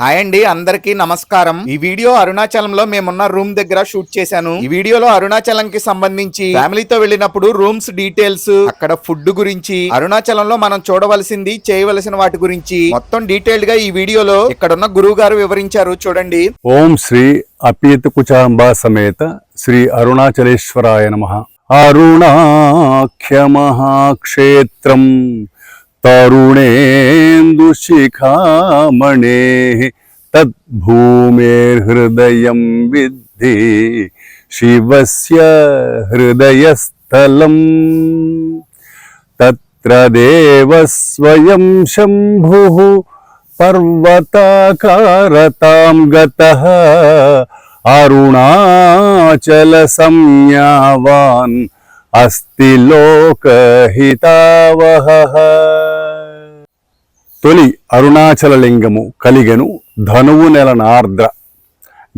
Hi అండి అందరికీ నమస్కారం. ఈ వీడియో అరుణాచలంలో మేమున్న రూమ్ దగ్గర షూట్ చేశాను. ఈ వీడియోలో అరుణాచలం కి సంబంధించి ఫ్యామిలీతో వెళ్ళినప్పుడు రూమ్స్ డీటెయిల్స్ అక్కడ ఫుడ్ గురించి అరుణాచలంలో మనం చూడవలసింది చేయవలసిన వాటి గురించి. మొత్తం డీటెయిల్డ్గా ఈ వీడియోలో ఇక్కడున్న గురువు గారు వివరించారు చూడండి. ఓం శ్రీ అపీత కుచాంబ సమేత శ్రీ అరుణాచలేశ్వరాయ నమ. అరుణాఖ్య మహాక్షేత్రం. तरुणेन्दुशिखामणे तद्भूमेर्हृदयं विद्धि शिवस्य हृदयस्थलम्। तत्र देवः स्वयं शम्भुः पर्वताकारतां गतः अरुणाचलसंज्ञावान् అస్తి లోకహితావహ తొలి అరుణాచల లింగము కలిగెను ధనువు నెల నార్ద్ర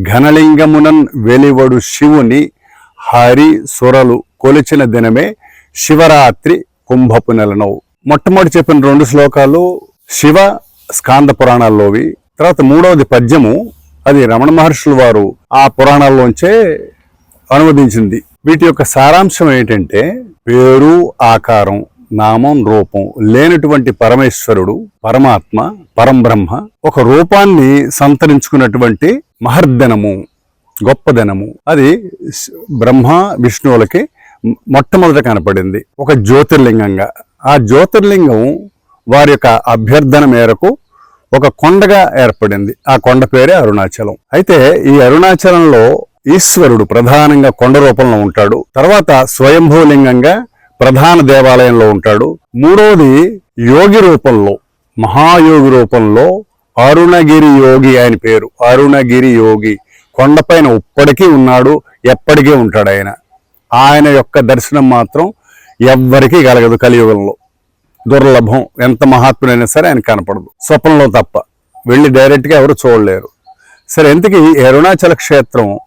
ఘనలింగమునన్ వెలివడు శివుని హరి సురలు కొలిచిన దినమే శివరాత్రి కుంభపు నెలనవు. మొట్టమొదటి చెప్పిన రెండు శ్లోకాలు శివ స్కాంద పురాణాల్లోవి. తర్వాత మూడవది పద్యము అది రమణ మహర్షులు వారు ఆ పురాణాల్లోంచే అనువదించింది. వీటి యొక్క సారాంశం ఏంటంటే పేరు ఆకారం నామం రూపం లేనటువంటి పరమేశ్వరుడు పరమాత్మ పరంబ్రహ్మ ఒక రూపాన్ని సంతరించుకున్నటువంటి మహర్ధనము గొప్పదనము. అది బ్రహ్మ విష్ణువులకి మొట్టమొదట కనపడింది. ఒక జ్యోతిర్లింగంగా. ఆ జ్యోతిర్లింగం వారి యొక్క అభ్యర్థన మేరకు ఒక కొండగా ఏర్పడింది. ఆ కొండ పేరే అరుణాచలం. అయితే ఈ అరుణాచలంలో ఈశ్వరుడు ప్రధానంగా కొండ రూపంలో ఉంటాడు. తర్వాత స్వయంభూలింగంగా ప్రధాన దేవాలయంలో ఉంటాడు. మూడవది యోగి రూపంలో మహాయోగి రూపంలో అరుణగిరి యోగి ఆయన పేరు. అరుణగిరి యోగి కొండపైన ఇప్పటికీ ఉన్నాడు ఎప్పటికీ ఉంటాడు ఆయన. ఆయన యొక్క దర్శనం మాత్రం ఎవ్వరికీ కలగదు కలియుగంలో. దుర్లభం ఎంత మహాత్ముడైనా సరే ఆయన కనపడదు. స్వప్నంలో తప్ప వెళ్ళి డైరెక్ట్గా ఎవరు చూడలేరు. సరే ఎందుకు ఈ అరుణాచల క్షేత్రం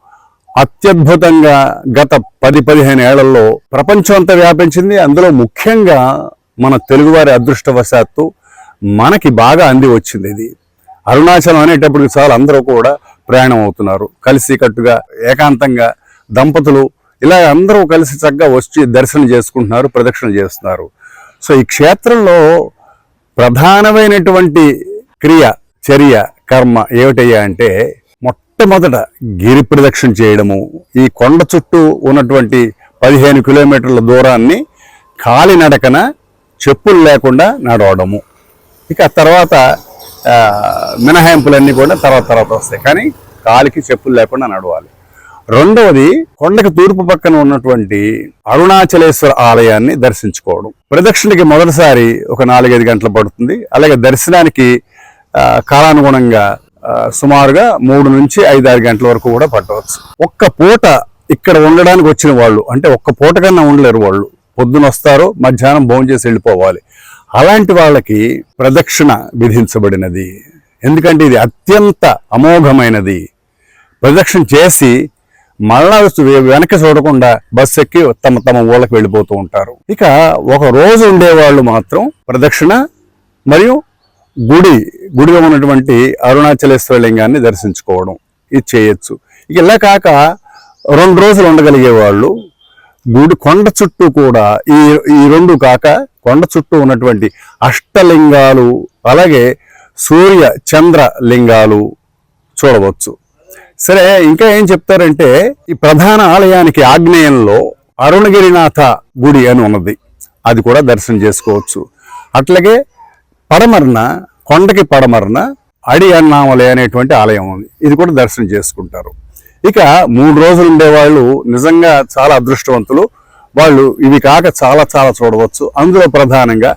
అత్యద్భుతంగా గత పది పదిహేను ఏళ్ళలో ప్రపంచం అంతా వ్యాపించింది. అందులో ముఖ్యంగా మన తెలుగువారి అదృష్టవశాత్తు మనకి బాగా అంది వచ్చింది ఇది. అరుణాచలం అనేటప్పుడు చాలా అందరూ కూడా ప్రయాణం అవుతున్నారు. కలిసి కట్టుగా ఏకాంతంగా దంపతులు ఇలా అందరూ కలిసి చక్కగా వచ్చి దర్శనం చేసుకుంటున్నారు ప్రదక్షిణ చేస్తున్నారు. సో ఈ క్షేత్రంలో ప్రధానమైనటువంటి క్రియ చర్య కర్మ ఏమిటయ్యా అంటే మొట్టమొదట గిరి ప్రదక్షిణ చేయడము ఈ కొండ చుట్టూ ఉన్నటువంటి పదిహేను కిలోమీటర్ల దూరాన్ని కాలినడకన చెప్పులు లేకుండా నడవడము. ఇక తర్వాత మినహాయింపులన్నీ కూడా తర్వాత తర్వాత వస్తాయి. కానీ కాలికి చెప్పులు లేకుండా నడవాలి. రెండవది కొండకు తూర్పు పక్కన ఉన్నటువంటి అరుణాచలేశ్వర ఆలయాన్ని దర్శించుకోవడం. ప్రదక్షిణకి మొదటిసారి ఒక నాలుగైదు గంటలు పడుతుంది. అలాగే దర్శనానికి కాలానుగుణంగా సుమారుగా మూడు నుంచి ఐదారు గంటల వరకు కూడా పట్టవచ్చు. ఒక్క పూట ఇక్కడ ఉండడానికి వచ్చిన వాళ్ళు అంటే ఒక్క పూట కన్నా ఉండలేరు వాళ్ళు పొద్దున వస్తారు మధ్యాహ్నం భోజనం చేసి వెళ్ళిపోవాలి. అలాంటి వాళ్ళకి ప్రదక్షిణ విధించబడినది. ఎందుకంటే ఇది అత్యంత అమోఘమైనది. ప్రదక్షిణ చేసి మళ్ళా వె- వెనక్కి చూడకుండా బస్సు ఎక్కి తమ తమ ఊళ్ళకి వెళ్ళిపోతూ ఉంటారు. ఇక ఒక రోజు ఉండేవాళ్ళు మాత్రం ప్రదక్షిణ మరియు గుడి గుడిలో ఉన్నటువంటి అరుణాచలేశ్వర లింగాన్ని దర్శించుకోవడం. ఇది చేయొచ్చు. ఇలా కాక రెండు రోజులు ఉండగలిగే వాళ్ళు గుడి కొండ చుట్టూ కూడా ఈ ఈ రెండు కాక కొండ చుట్టూ ఉన్నటువంటి అష్టలింగాలు అలాగే సూర్య చంద్ర లింగాలు చూడవచ్చు. సరే ఇంకా ఏం చెప్తారంటే ఈ ప్రధాన ఆలయానికి ఆగ్నేయంలో అరుణగిరినాథ గుడి అని ఉన్నది. అది కూడా దర్శనం చేసుకోవచ్చు. అట్లాగే పడమరన కొండకి పడమరన అడి అన్నామలే అనేటువంటి ఆలయం ఉంది. ఇది కూడా దర్శనం చేసుకుంటారు. ఇక మూడు రోజులు ఉండేవాళ్ళు నిజంగా చాలా అదృష్టవంతులు. వాళ్ళు ఇవి కాక చాలా చాలా చూడవచ్చు. అందులో ప్రధానంగా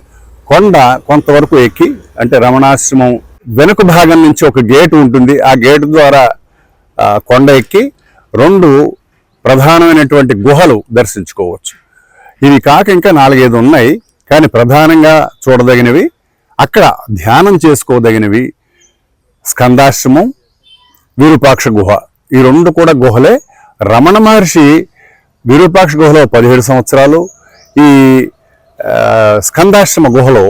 కొండ కొంతవరకు ఎక్కి అంటే రమణాశ్రమం వెనుక భాగం నుంచి ఒక గేటు ఉంటుంది. ఆ గేటు ద్వారా కొండ ఎక్కి రెండు ప్రధానమైనటువంటి గుహలు దర్శించుకోవచ్చు. ఇవి కాక ఇంకా నాలుగైదు ఉన్నాయి. కానీ ప్రధానంగా చూడదగినవి అక్కడ ధ్యానం చేసుకోదగినవి స్కందాశ్రమం విరూపాక్ష గుహ. ఈ రెండు కూడా గుహలే. రమణ మహర్షి విరూపాక్ష గుహలో పదిహేడు సంవత్సరాలు ఈ స్కందాశ్రమ గుహలో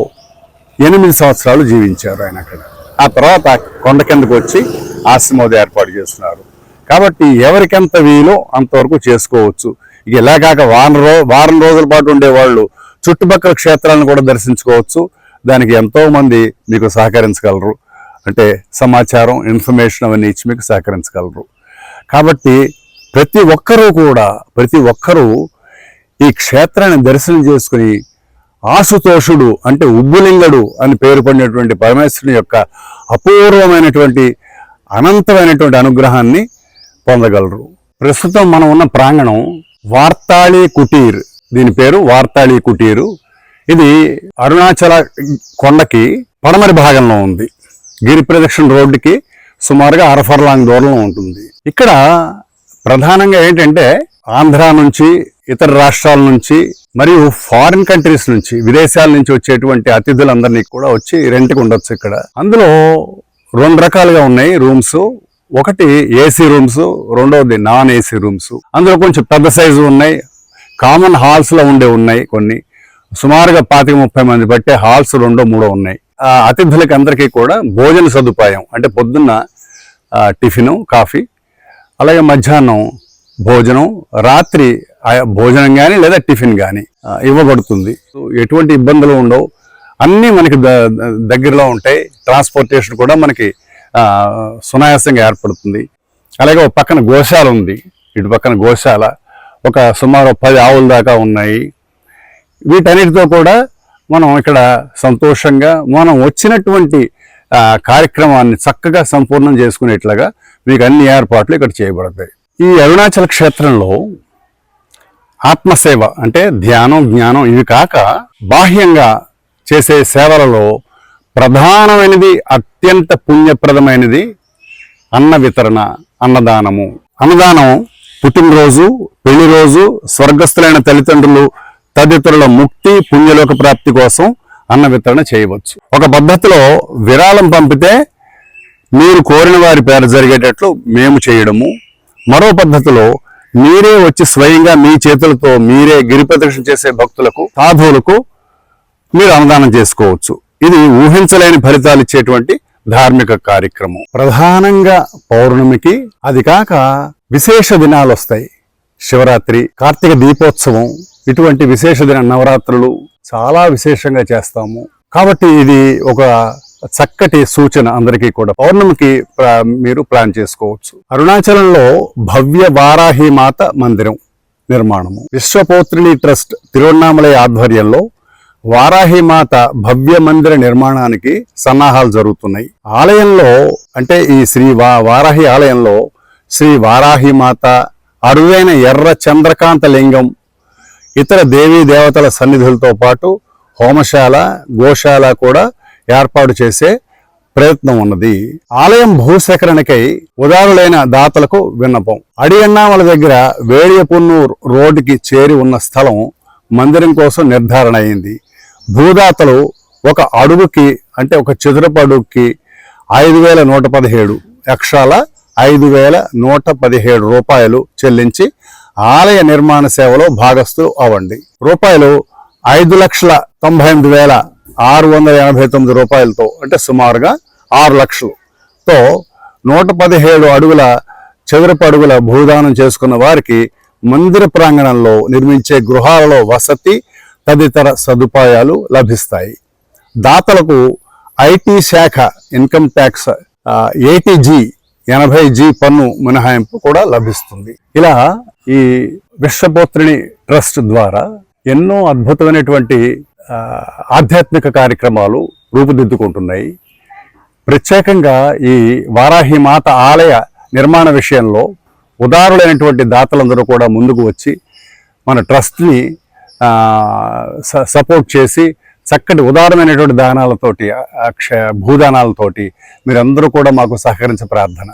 ఎనిమిది సంవత్సరాలు జీవించారు ఆయన అక్కడ. ఆ తర్వాత కొండ కిందకు వచ్చి ఆశ్రమోదయం ఏర్పాటు చేస్తున్నారు. కాబట్టి ఎవరికెంత వీలో అంతవరకు చేసుకోవచ్చు. ఇక ఇలా కాక వారం రో వారం రోజుల పాటు ఉండేవాళ్ళు చుట్టుపక్కల క్షేత్రాలను కూడా దర్శించుకోవచ్చు. దానికి ఎంతోమంది మీకు సహకరించగలరు. అంటే సమాచారం ఇన్ఫర్మేషన్ అవన్నీ ఇచ్చి మీకు సహకరించగలరు. కాబట్టి ప్రతి ఒక్కరూ కూడా ప్రతి ఒక్కరూ ఈ క్షేత్రాన్ని దర్శనం చేసుకుని ఆశుతోషుడు అంటే ఉబ్బులింగడు అని పేరు పడినటువంటి పరమేశ్వరుని యొక్క అపూర్వమైనటువంటి అనంతమైనటువంటి అనుగ్రహాన్ని పొందగలరు. ప్రస్తుతం మనం ఉన్న ప్రాంగణం వార్తాళీ కుటీర్. దీని పేరు వార్తాళీ కుటీరు. ఇది అరుణాచల కొండకి పడమరి భాగంలో ఉంది. గిరి ప్రదక్షిణ రోడ్డుకి సుమారుగా అరఫర్లాంగ్ దూరంలో ఉంటుంది. ఇక్కడ ప్రధానంగా ఏంటంటే ఆంధ్ర నుంచి ఇతర రాష్ట్రాల నుంచి మరియు ఫారిన్ కంట్రీస్ నుంచి విదేశాల నుంచి వచ్చేటువంటి అతిథులందరినీ కూడా వచ్చి రెంట్కి ఉండొచ్చు ఇక్కడ. అందులో రెండు రకాలుగా ఉన్నాయి రూమ్స్. ఒకటి ఏసీ రూమ్స్ రెండవది నాన్ ఏసీ రూమ్స్. అందులో కొంచెం పెద్ద సైజు ఉన్నాయి. కామన్ హాల్స్లో ఉండే ఉన్నాయి కొన్ని. సుమారుగా పాతిక ముప్పై మంది పట్టే హాల్స్ రెండో మూడో ఉన్నాయి. ఆ అతిథులకి అందరికీ కూడా భోజన సదుపాయం అంటే పొద్దున్న టిఫిను కాఫీ అలాగే మధ్యాహ్నం భోజనం రాత్రి భోజనం కానీ లేదా టిఫిన్ కానీ ఇవ్వబడుతుంది. ఎటువంటి ఇబ్బందులు ఉండవు. అన్నీ మనకి ద- దగ్గరలో ఉంటాయి. ట్రాన్స్పోర్టేషన్ కూడా మనకి సునాయాసంగా ఏర్పడుతుంది. అలాగే ఒక పక్కన గోశాల ఉంది. ఇటు పక్కన గోశాల. ఒక సుమారు పది ఆవుల దాకా ఉన్నాయి. వీటన్నిటితో కూడా మనం ఇక్కడ సంతోషంగా మనం వచ్చినటువంటి కార్యక్రమాన్ని చక్కగా సంపూర్ణం చేసుకునేట్లుగా మీకు అన్ని ఏర్పాట్లు ఇక్కడ చేయబడతాయి. ఈ అరుణాచల క్షేత్రంలో ఆత్మసేవ అంటే ధ్యానం జ్ఞానం ఇవి కాక బాహ్యంగా చేసే సేవలలో ప్రధానమైనది అత్యంత పుణ్యప్రదమైనది అన్న వితరణ అన్నదానము. అన్నదానం పుట్టినరోజు పెళ్ళి రోజు స్వర్గస్థులైన తల్లిదండ్రులు తదితరుల ముక్తి పుణ్యలోక ప్రాప్తి కోసం అన్న వితరణ చేయవచ్చు. ఒక పద్ధతిలో విరాళం పంపితే మీరు కోరిన వారి పేరు జరిగేటట్లు మేము చేయడము. మరో పద్ధతిలో మీరే వచ్చి స్వయంగా మీ చేతులతో మీరే గిరిప్రదక్షిణ చేసే భక్తులకు సాధువులకు మీరు అన్నదానం చేసుకోవచ్చు. ఇది ఊహించలేని ఫలితాలు ఇచ్చేటువంటి ధార్మిక కార్యక్రమం. ప్రధానంగా పౌర్ణమికి అది కాక విశేష దినాలు వస్తాయి. శివరాత్రి కార్తీక దీపోత్సవం ఇటువంటి విశేష దిన నవరాత్రులు చాలా విశేషంగా చేస్తాము. కాబట్టి ఇది ఒక చక్కటి సూచన అందరికీ కూడా. పౌర్ణమికి మీరు ప్లాన్ చేసుకోవచ్చు. అరుణాచలంలో భవ్య వారాహి మాత మందిరం నిర్మాణము. విశ్వపోత్రిణి ట్రస్ట్ తిరువన్నామలయ ఆధ్వర్యంలో వారాహి మాత భవ్య మందిర నిర్మాణానికి సన్నాహాలు జరుగుతున్నాయి. ఆలయంలో అంటే ఈ శ్రీ వా వారాహి ఆలయంలో శ్రీ వారాహి మాత అరుదైన ఎర్ర చంద్రకాంత లింగం ఇతర దేవీ దేవతల సన్నిధులతో పాటు హోమశాల గోశాల కూడా ఏర్పాటు చేసే ప్రయత్నం ఉన్నది. ఆలయం భూసేకరణకై ఉదారులైన దాతలకు విన్నపం. అడియన్నామల దగ్గర వేడియపున్నూర్ రోడ్డుకి చేరి ఉన్న స్థలం మందిరం కోసం నిర్ధారణ అయింది. భూదాతలు ఒక అడుగుకి అంటే ఒక చదురపు అడుగుకి ఐదు వేల నూట పదిహేడు లక్షల ఐదు వేల నూట పదిహేడు రూపాయలు చెల్లించి ఆలయ నిర్మాణ సేవలో భాగస్తులు అవ్వండి. రూపాయలు ఐదు లక్షల తొంభై ఎనిమిది వేల ఆరు వందల ఎనభై తొమ్మిది రూపాయలతో అంటే సుమారుగా ఆరు లక్షలతో నూట పదిహేడు అడుగుల చదురపు అడుగుల భూదానం చేసుకున్న వారికి మందిర ప్రాంగణంలో నిర్మించే గృహాలలో వసతి తదితర సదుపాయాలు లభిస్తాయి. దాతలకు ఐటీ శాఖ ఇన్కమ్ ట్యాక్స్ ఏటీజీ ఎనభై జీ పన్ను మినహాయింపు కూడా లభిస్తుంది. ఇలా ఈ విశ్వపోత్రిని ట్రస్ట్ ద్వారా ఎన్నో అద్భుతమైనటువంటి ఆధ్యాత్మిక కార్యక్రమాలు రూపుదిద్దుకుంటున్నాయి. ప్రత్యేకంగా ఈ వారాహి మాత ఆలయ నిర్మాణ విషయంలో ఉదారులైనటువంటి దాతలందరూ కూడా ముందుకు వచ్చి మన ట్రస్ట్ని స- సపోర్ట్ చేసి చక్కటి ఉదారమైనటువంటి దానాలతోటి అక్ష భూదానాలతోటి మీరందరూ కూడా మాకు సహకరించే ప్రార్థన.